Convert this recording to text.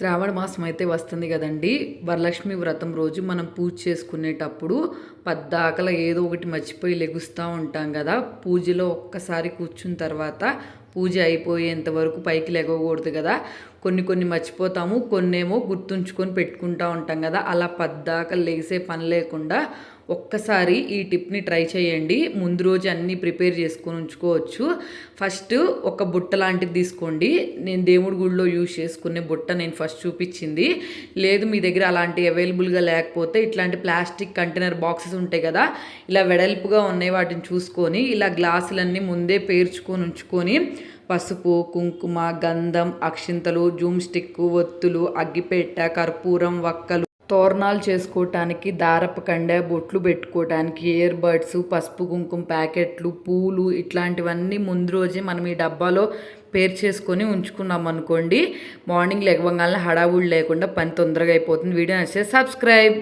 శ్రావణ మాసం అయితే వస్తుంది కదండి. వరలక్ష్మి వ్రతం రోజు మనం పూజ చేసుకునేటప్పుడు పద్దాకల ఏదో ఒకటి మర్చిపోయి లెగుస్తూ ఉంటాం కదా. పూజలో ఒక్కసారి కూర్చున్న తర్వాత పూజ అయిపోయేంత వరకు పైకి లెగకూడదు కదా. కొన్ని కొన్ని మర్చిపోతాము కొన్నేమో గుర్తుంచుకొని పెట్టుకుంటూ ఉంటాం కదా. అలా పద్దాక లేసే పని లేకుండా ఒక్కసారి ఈ టిప్ని ట్రై చేయండి. ముందు రోజు అన్నీ ప్రిపేర్ చేసుకొని ఉంచుకోవచ్చు. ఫస్ట్ ఒక బుట్ట లాంటిది తీసుకోండి. నేను దేవుడి గుడిలో యూజ్ చేసుకునే బుట్ట నేను ఫస్ట్ చూపించింది. లేదు మీ దగ్గర అలాంటి అవైలబుల్గా లేకపోతే ఇట్లాంటి ప్లాస్టిక్ కంటైనర్ బాక్సెస్ ఉంటాయి కదా ఇలా వెడల్పుగా ఉన్నాయి వాటిని చూసుకొని ఇలా గ్లాసులన్నీ ముందే పేర్చుకొని ఉంచుకొని పసుపు కుంకుమ గంధం అక్షింతలు జూమ్ స్టిక్ ఒత్తులు అగ్గిపెట్ట కర్పూరం వక్కలు తోరణాలు చేసుకోవటానికి దారపు కండ బొట్లు పెట్టుకోవటానికి ఇయర్ బడ్స్ పసుపు కుంకుమ ప్యాకెట్లు పూలు ఇట్లాంటివన్నీ ముందు రోజే మనం ఈ డబ్బాలో పేరు చేసుకొని ఉంచుకున్నాం అనుకోండి మార్నింగ్ లెగవంగానే హడావుడి లేకుండా పని తొందరగా అయిపోతుంది. వీడియో నచ్చితే సబ్స్క్రైబ్